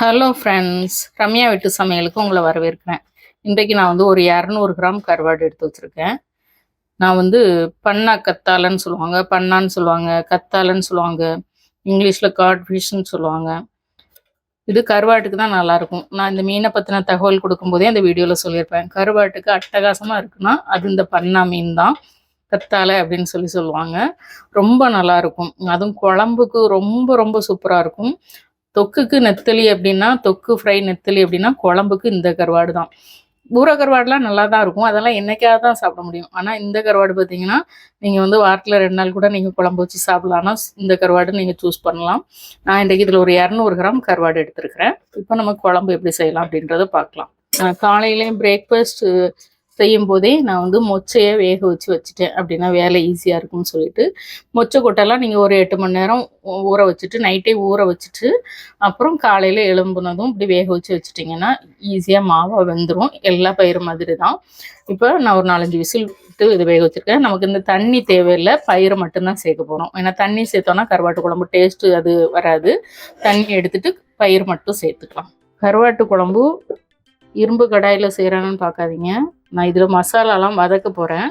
Hello friends Ramya வீட்டு சமையலுக்கு உங்களை வரவேற்கிறேன். இன்றைக்கு நான் வந்து ஒரு இரநூறு கிராம் கருவாடு எடுத்து வச்சுருக்கேன். நான் வந்து பண்ணா கத்தாலன்னு சொல்லுவாங்க பண்ணான்னு சொல்லுவாங்க கத்தாலன்னு சொல்லுவாங்க இங்கிலீஷில் காட் சொல்லுவாங்க. இது கருவாட்டுக்கு தான் நல்லாயிருக்கும். நான் இந்த மீனை பற்றின தகவல் கொடுக்கும்போதே அந்த வீடியோவில் சொல்லியிருப்பேன். கருவாட்டுக்கு அட்டகாசமாக இருக்குன்னா அது இந்த பண்ணா மீன் தான் கத்தாழை அப்படின்னு சொல்லி சொல்லுவாங்க. ரொம்ப நல்லாயிருக்கும். அதுவும் குழம்புக்கு ரொம்ப ரொம்ப சூப்பராக இருக்கும். தொக்குக்கு நெத்தலி அப்படின்னா தொக்கு ஃப்ரை நெத்தலி அப்படின்னா குழம்புக்கு இந்த கருவாடு தான். ஊற கருவாடுலாம் நல்லா தான் இருக்கும். அதெல்லாம் என்றைக்காவது தான் சாப்பிட முடியும்? ஆனால் இந்த கருவாடு பார்த்தீங்கன்னா நீங்கள் வந்து வாரத்தில் ரெண்டு நாள் கூட நீங்கள் குழம்பு வச்சு சாப்பிடலாம் இந்த கருவாடு நீங்கள் சூஸ் பண்ணலாம். நான் இன்றைக்கு இதில் ஒரு இரநூறு கிராம் கருவாடு எடுத்துருக்கிறேன். இப்போ நம்ம குழம்பு எப்படி செய்யலாம் அப்படின்றத பார்க்கலாம். காலையிலேயும் பிரேக்ஃபாஸ்ட் செய்யும் போதே நான் வந்து மொச்சையை வேக வச்சு வச்சுட்டேன் அப்படின்னா வேலை ஈஸியாக இருக்கும்னு சொல்லிட்டு. மொச்சை கொட்டெல்லாம் நீங்கள் ஒரு எட்டு மணி நேரம் ஊற வச்சுட்டு நைட்டே ஊற வச்சுட்டு அப்புறம் காலையில் எழும்புனதும் இப்படி வேக வச்சு வச்சுட்டிங்கன்னா ஈஸியாக மாவாக வெந்துடும் எல்லா பயிரும் மாதிரி தான் இப்போ நான் ஒரு நாலஞ்சு விசில் விட்டு இது வேக வச்சுருக்கேன். நமக்கு இந்த தண்ணி தேவையில்லை பயிரை மட்டும்தான் சேர்க்க போகிறோம் ஏன்னா தண்ணி சேர்த்தோன்னா கருவாட்டு குழம்பு டேஸ்ட்டு அது வராது. தண்ணி எடுத்துட்டு பயிர் மட்டும் சேர்த்துக்கலாம். கருவாட்டு குழம்பு இரும்பு கடாயில் செய்கிறாங்கன்னு பார்க்காதீங்க நான் இதில் மசாலாலாம் வதக்க போகிறேன்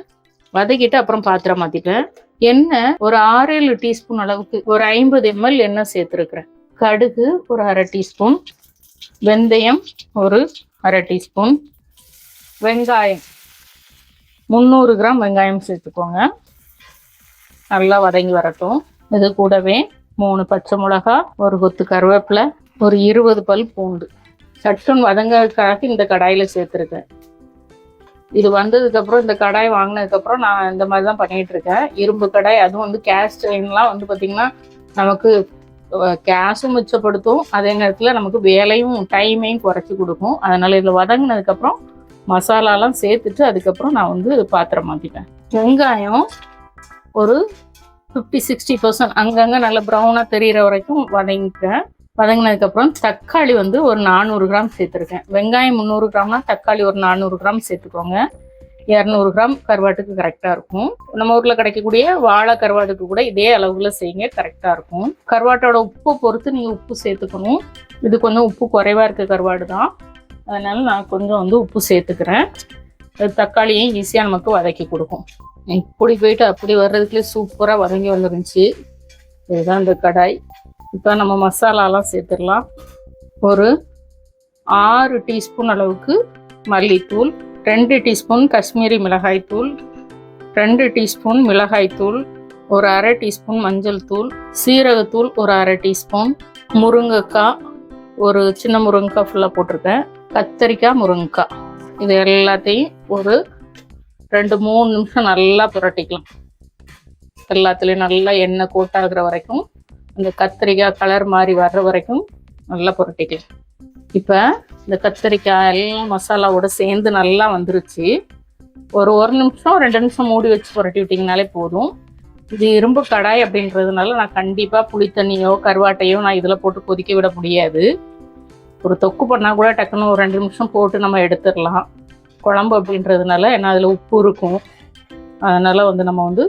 வதக்கிட்டு அப்புறம் பாத்திரம் மாற்றிட்டேன் எண்ணெய் ஒரு ஆறு ஏழு டீஸ்பூன் அளவுக்கு ஒரு ஐம்பது எம்எல் எண்ணெய் சேர்த்துருக்குறேன். கடுகு ஒரு அரை டீஸ்பூன். வெந்தயம் ஒரு அரை டீஸ்பூன். வெங்காயம் முந்நூறு கிராம் வெங்காயம் சேர்த்துக்கோங்க. நல்லா வதங்கி வரட்டும். இது கூடவே மூணு பச்சை மிளகா ஒரு கொத்து கருவேப்பிலை ஒரு இருபது பல் பூண்டு. சட்டுன்னு வதங்கிறதுக்காக இந்த கடாயில் சேர்த்துருக்கேன். இது வந்ததுக்கப்புறம் இந்த கடாய் வாங்கினதுக்கப்புறம் நான் இந்த மாதிரி தான் பண்ணிட்டு இருக்கேன் இரும்பு கடாய் அதுவும் வந்து கேஸ் ஸ்டவ்லாம் வந்து பார்த்திங்கன்னா நமக்கு கேஸும் மிச்சப்படுத்தும். அதே நேரத்தில் நமக்கு வேலையும் டைமையும் குறைச்சி கொடுக்கும். அதனால் இதில் வதங்கினதுக்கப்புறம் மசாலாலாம் சேர்த்துட்டு அதுக்கப்புறம் நான் வந்து பாத்திரம் மாற்றிப்பேன் வெங்காயம் ஒரு ஃபிஃப்டி சிக்ஸ்டி பர்சன்ட் அங்கங்கே நல்ல ப்ரௌனாக தெரிகிற வரைக்கும் வதங்கிப்பேன். வதங்கினதுக்கப்புறம் தக்காளி வந்து ஒரு நானூறு கிராம் சேர்த்துருக்கேன். வெங்காயம் முந்நூறு கிராம்னா தக்காளி ஒரு நானூறு கிராம் சேர்த்துக்கோங்க. இரநூறு கிராம் கருவாட்டுக்கு கரெக்டாக இருக்கும். நம்ம ஊரில் கிடைக்கக்கூடிய வாழை கருவாட்டுக்கு கூட இதே அளவில் செய்யுங்க கரெக்டாக இருக்கும். கருவாட்டோட உப்பு பொறுத்து நீங்கள் உப்பு சேர்த்துக்கணும். இது கொஞ்சம் உப்பு குறைவாக இருக்க கருவாடு தான். அதனால் நான் கொஞ்சம் வந்து உப்பு சேர்த்துக்கிறேன். அது தக்காளியும் ஈஸியாக நமக்கு வதக்கி கொடுக்கும். இப்படி போயிட்டு அப்படி வர்றதுக்குள்ளே சூப்பராக வதங்கி வந்துருந்துச்சு. இதுதான் இந்த கடாய். இப்போ நம்ம மசாலாலாம் சேர்த்துடலாம். ஒரு ஆறு டீஸ்பூன் அளவுக்கு மல்லித்தூள் ரெண்டு டீஸ்பூன் காஷ்மீரி மிளகாய்த்தூள் ரெண்டு டீஸ்பூன் மிளகாய்த்தூள் ஒரு அரை டீஸ்பூன் மஞ்சள் தூள் சீரகத்தூள் ஒரு அரை டீஸ்பூன் முருங்கைக்காய் ஒரு சின்ன முருங்கைக்காய் ஃபுல்லாக போட்டிருக்கேன். கத்தரிக்காய் முருங்கைக்காய். இது எல்லாத்தையும் ஒரு ரெண்டு மூணு நிமிஷம் நல்லா புரட்டிக்கலாம். எல்லாத்துலேயும் நல்லா எண்ணெய் கோட்டாகிற வரைக்கும் இந்த கத்திரிக்காய் கலர் மாதிரி வர்ற வரைக்கும் நல்லா புரட்டிக்கலாம். இப்போ இந்த கத்திரிக்காய் எல்லாம் மசாலாவோட சேர்ந்து நல்லா வந்துருச்சு. ஒரு ஒரு நிமிஷம் ரெண்டு நிமிஷம் மூடி வச்சு புரட்டி விட்டிங்கனாலே போதும். இது இரும்பு கடாய் அப்படின்றதுனால நான் கண்டிப்பாக புளித்தண்ணியோ கருவாட்டையோ நான் இதில் போட்டு கொதிக்க விட முடியாது. ஒரு தொக்கு பண்ணால் கூட டக்குன்னு ஒரு ரெண்டு நிமிஷம் போட்டு நம்ம எடுத்துடலாம். குழம்பு அப்படின்றதுனால ஏன்னா அதில் உப்பு இருக்கும். அதனால் வந்து நம்ம வந்து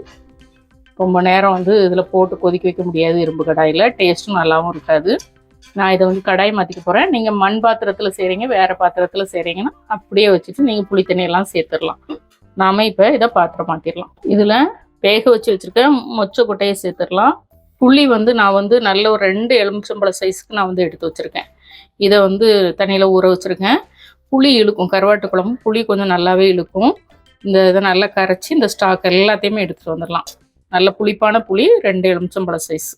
ரொம்ப நேரம் வந்து இதில் போட்டு கொதிக்க வைக்க முடியாது இரும்பு கடாயில். டேஸ்ட்டும் நல்லாவும் இருக்காது. நான் இதை வந்து கடாய் மாற்றிக்க போகிறேன் நீங்கள் மண் பாத்திரத்தில் செய்கிறீங்க வேறு பாத்திரத்தில் செய்கிறீங்கன்னா அப்படியே வச்சுட்டு நீங்கள் புளி தண்ணியெல்லாம் சேர்த்துடலாம். நாம இப்போ இதை பாத்திரம் மாற்றிடலாம் இதில் வேக வச்சு வச்சுருக்கேன் மொச்சை கொட்டையை சேர்த்துடலாம். புளி வந்து நான் வந்து நல்ல ஒரு ரெண்டு எலுமிச்சம்பழ சைஸுக்கு நான் வந்து எடுத்து வச்சுருக்கேன். இதை வந்து தண்ணியில் ஊற வச்சுருக்கேன். புளி இழுக்கும். கருவாட்டு குழம்பு புளி கொஞ்சம் நல்லாவே இழுக்கும். இந்த இதை நல்லா கரைச்சி இந்த ஸ்டாக் எல்லாத்தையுமே எடுத்துகிட்டு வந்துடலாம். நல்ல புளிப்பான புளி ரெண்டு எலுமிச்சம்பழ சைஸ்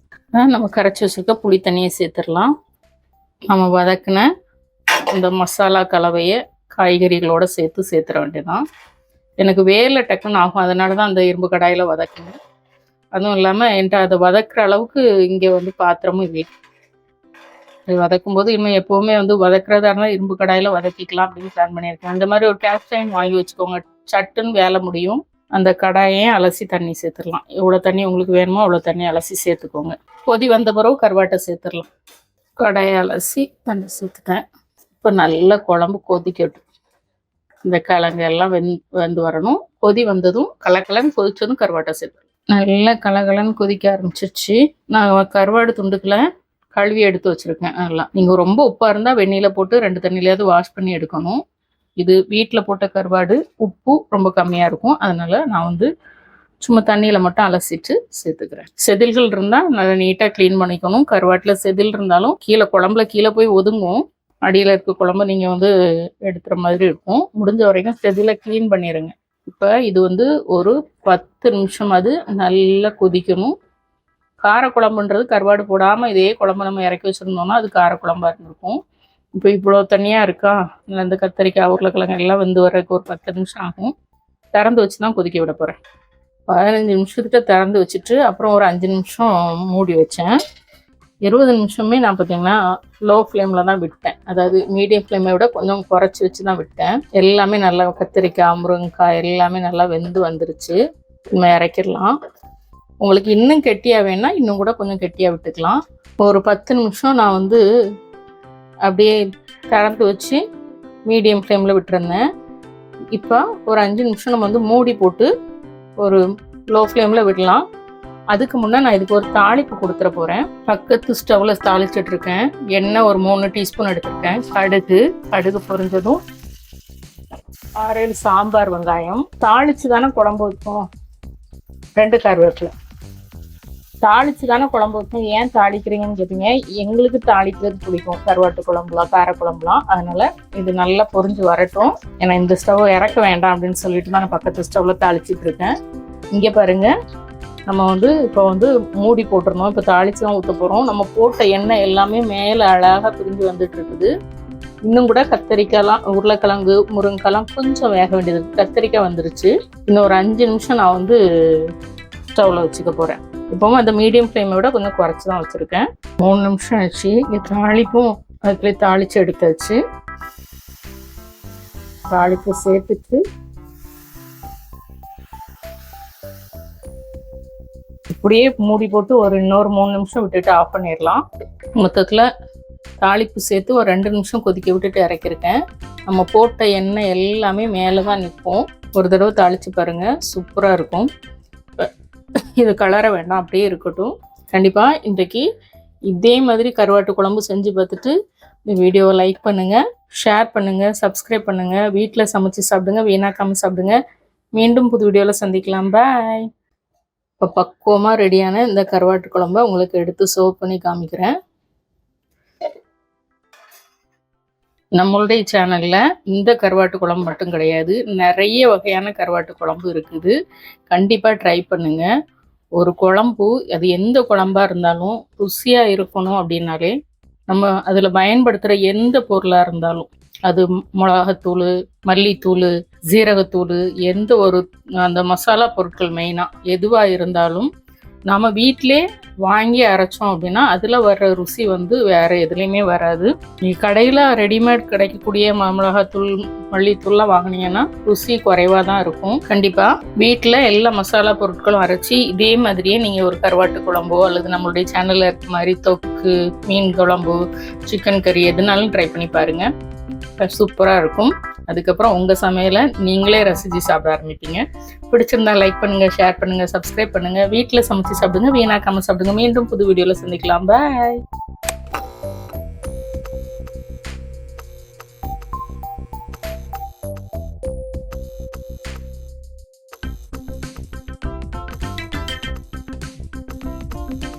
நம்ம கரைச்சி வச்சுருக்க புளி தண்ணியை சேர்த்துடலாம். நம்ம வதக்கின இந்த மசாலா கலவையை காய்கறிகளோட சேர்த்து சேர்த்துற வேண்டியதான் எனக்கு வேலை டக்குன்னு ஆகும். அதனால தான் அந்த இரும்பு கடாயில் வதக்கினேன். அதுவும் இல்லாமல் என்கிட்ட அதை வதக்குற அளவுக்கு இங்கே வந்து பாத்திரமும் இல்லை. அது வதக்கும் போது இனிமேல் எப்போவுமே வந்து வதக்குறதா இருந்தால் இரும்பு கடாயில் வதக்கிக்கலாம் அப்படின்னு பிளான் பண்ணியிருக்கேன். அந்த மாதிரி ஒரு கேஸ்ட் டைம் வாங்கி வச்சுக்கோங்க. சட்டுன்னு வேலை முடியும். அந்த கடாயை அலசி தண்ணி சேர்த்துடலாம். எவ்வளோ தண்ணி உங்களுக்கு வேணுமோ அவ்வளோ தண்ணி அலசி சேர்த்துக்கோங்க. கொதி வந்த பிறகு கருவாட்டை சேர்த்துடலாம். கடாயை அலசி தண்ணி சேர்த்துட்டேன். இப்போ நல்லா குழம்பு கொதிக்கட்டும். இந்த கிழங்கு எல்லாம் வெந் வந்து வரணும். கொதி வந்ததும் கலக்கலன்னு கொதிச்சதும் கருவாட்டை சேர்த்துடலாம். நல்லா கலகலன்னு கொதிக்க ஆரம்பிச்சிருச்சு. நான் கருவாடு துண்டுக்களை கழுவி எடுத்து வச்சுருக்கேன். நல்லா. நீங்கள் ரொம்ப உப்பாக இருந்தால் வெந்நீரில் போட்டு ரெண்டு தண்ணியிலையாவது வாஷ் பண்ணி எடுக்கணும். இது வீட்டில் போட்ட கருவாடு உப்பு ரொம்ப கம்மியாக இருக்கும். அதனால் நான் வந்து சும்மா தண்ணியில் மட்டும் அலசிட்டு சேர்த்துக்கிறேன். செதில்கள் இருந்தால் நல்லா நீட்டாக க்ளீன் பண்ணிக்கணும். கருவாட்டில் செதில் இருந்தாலும் கீழே குழம்புல கீழே போய் ஒதுங்கும். அடியில் இருக்க குழம்பு நீங்கள் வந்து எடுத்துகிற மாதிரி இருக்கும். முடிஞ்ச வரைக்கும் செதிலை க்ளீன் பண்ணிடுங்க இப்போ இது வந்து ஒரு பத்து நிமிஷம் அது நல்லா கொதிக்கணும். கார குழம்புன்றது கருவாடு போடாமல் இதே குழம்பு நம்ம இறக்கி வச்சுருந்தோம்னா அது கார குழம்பாக இருந்திருக்கும். இப்போ இவ்வளோ தனியாக இருக்கா? இல்லை இந்த கத்திரிக்காய் உருளைக்கிழங்கு எல்லாம் வந்து வர்றதுக்கு ஒரு பத்து நிமிஷம் ஆகும். திறந்து வச்சு தான் கொதிக்க விட போகிறேன் பதினஞ்சு நிமிஷத்துக்கிட்ட திறந்து வச்சுட்டு அப்புறம் ஒரு அஞ்சு நிமிஷம் மூடி வச்சேன். இருபது நிமிஷமே நான் பார்த்தீங்கன்னா லோ ஃப்ளேமில் தான் விட்டேன். அதாவது மீடியம் ஃப்ளேமை விட கொஞ்சம் குறைச்சி வச்சு தான் விட்டேன். எல்லாமே நல்லா கத்திரிக்காய் முருங்கைக்காய் எல்லாமே நல்லா வெந்து வந்துருச்சு. நம்ம இறக்கிடலாம். உங்களுக்கு இன்னும் கெட்டியாக வேணால் இன்னும் கூட கொஞ்சம் கெட்டியாக விட்டுக்கலாம். ஒரு பத்து நிமிஷம் நான் வந்து அப்படியே திறந்து வச்சு மீடியம் ஃப்ளேமில் விட்டுருந்தேன். இப்போ ஒரு அஞ்சு நிமிஷம் நம்ம வந்து மூடி போட்டு ஒரு லோ ஃப்ளேமில் விடலாம். அதுக்கு முன்னே நான் இதுக்கு ஒரு தாளிப்பு கொடுத்துட போகிறேன் பக்கத்து ஸ்டவ்வில் தாளிச்சிட்டு இருக்கேன் எண்ணெய் ஒரு மூணு டீஸ்பூன் எடுத்திருக்கேன். கடுகு கடுகு பொரிஞ்சதும் ஆறேழு சாம்பார் வெங்காயம். தாளிச்சு தானே குழம்பு வைப்போம். ரெண்டு கருவேப்பிலை. தாளிச்சு தானே குழம்பு வைக்கணும்? ஏன் தாளிக்கிறீங்கன்னு கேட்டீங்க. எங்களுக்கு தாளிக்கிறது பிடிக்கும். கருவாட்டு குழம்புலாம் கார குழம்புலாம். அதனால இது நல்லா பொரிஞ்சு வரட்டும். ஏன்னா இந்த ஸ்டவ் இறக்க வேண்டாம் அப்படின்னு சொல்லிட்டு தான் நான் பக்கத்து ஸ்டவ்ல தாளிச்சிட்டு இருக்கேன். இங்கே பாருங்க. நம்ம வந்து இப்போ வந்து மூடி போட்டுருந்தோம் இப்போ தாளிச்சு தான் ஊற்ற போகிறோம் நம்ம போட்ட எண்ணெய் எல்லாமே மேலே அழகாக பிரிஞ்சு வந்துட்டு இருக்குது. இன்னும் கூட கத்தரிக்காய்லாம் உருளைக்கிழங்கு முருங்கைக்காய்லாம் கொஞ்சம் வேக வேண்டியது கத்தரிக்காய் வந்துருச்சு. இன்னும் ஒரு அஞ்சு நிமிஷம் நான் வந்து ஸ்டவ்வில் வச்சுக்க போகிறேன் இப்போவும் அந்த மீடியம் ஃப்ளேமை விட கொஞ்சம் குறைச்சி தான் வச்சுருக்கேன். மூணு நிமிஷம் ஆச்சு. இங்கே தாளிப்பும் அதுக்குள்ளே தாளித்து எடுத்தாச்சு. தாளிப்பு சேர்த்துட்டு இப்படியே மூடி போட்டு ஒரு இன்னொரு மூணு நிமிஷம் விட்டுட்டு ஆஃப் பண்ணிடலாம். மொத்தத்தில் தாளிப்பு சேர்த்து ஒரு ரெண்டு நிமிஷம் கொதிக்க விட்டுட்டு இறக்கிருக்கேன் நம்ம போட்ட எண்ணெய் எல்லாமே மேலே தான் நிற்போம் ஒரு தடவை தாளித்து பாருங்கள் சூப்பராக இருக்கும். இது கலர வேண்டாம் அப்படியே இருக்கட்டும். கண்டிப்பாக இன்றைக்கு இதே மாதிரி கருவாட்டு குழம்பு செஞ்சு பார்த்துட்டு இந்த வீடியோவை லைக் பண்ணுங்கள் ஷேர் பண்ணுங்கள் சப்ஸ்கிரைப் பண்ணுங்கள் வீட்டில் சமைச்சு சாப்பிடுங்க வீணாக்காமல் சாப்பிடுங்க. மீண்டும் புது வீடியோவில் சந்திக்கலாம். பாய் இப்போ பக்குவமாக ரெடியான இந்த கருவாட்டு குழம்ப உங்களுக்கு எடுத்து சர்வ் பண்ணி காமிக்கிறேன். நம்மளுடைய சேனலில் இந்த கருவாட்டு குழம்பு மட்டும் கிடையாது. நிறைய வகையான கருவாட்டு குழம்பு இருக்குது. கண்டிப்பாக ட்ரை பண்ணுங்கள் ஒரு குழம்பு அது எந்த குழம்பாக இருந்தாலும் ருசியாக இருக்கணும் அப்படின்னாலே நம்ம அதில் பயன்படுத்துகிற எந்த பொருளாக இருந்தாலும் அது மிளகாத்தூள் மல்லித்தூள் ஜீரகத்தூள் எந்த ஒரு அந்த மசாலா பொருட்கள் மெயினாக எதுவாக இருந்தாலும் நம்ம வீட்டிலே வாங்கி அரைச்சோம் அப்படின்னா அதில் வர்ற ருசி வந்து வேறு எதுலேயுமே வராது. நீ கடையில் ரெடிமேட் கிடைக்கக்கூடிய ம- மிளகாத்தூள் மல்லித்தூள்லாம் வாங்கினீங்கன்னா ருசி குறைவாக தான் இருக்கும். கண்டிப்பாக வீட்டில் எல்லா மசாலா பொருட்களும் அரைச்சி இதே மாதிரியே நீங்கள் ஒரு கருவாட்டு குழம்போ அல்லது நம்மளுடைய சேனலில் இருக்க மாதிரி தொக்கு மீன் குழம்பு சிக்கன் கறி எதுனாலும் ட்ரை பண்ணி பாருங்கள் சூப்பராக இருக்கும். அதுக்கப்புறம் உங்கள் சமையலை நீங்களே ரசித்து சாப்பிட ஆரம்பிப்பீங்க. பிடிச்சிருந்தா லைக் பண்ணுங்க ஷேர் பண்ணுங்க சப்ஸ்கிரைப் பண்ணுங்க. வீட்டில் சமைச்சு சாப்பிடுங்க வீணாக்காமல் சாப்பிடுங்க. மீண்டும் புது வீடியோவில் சந்திக்கலாம். பாய்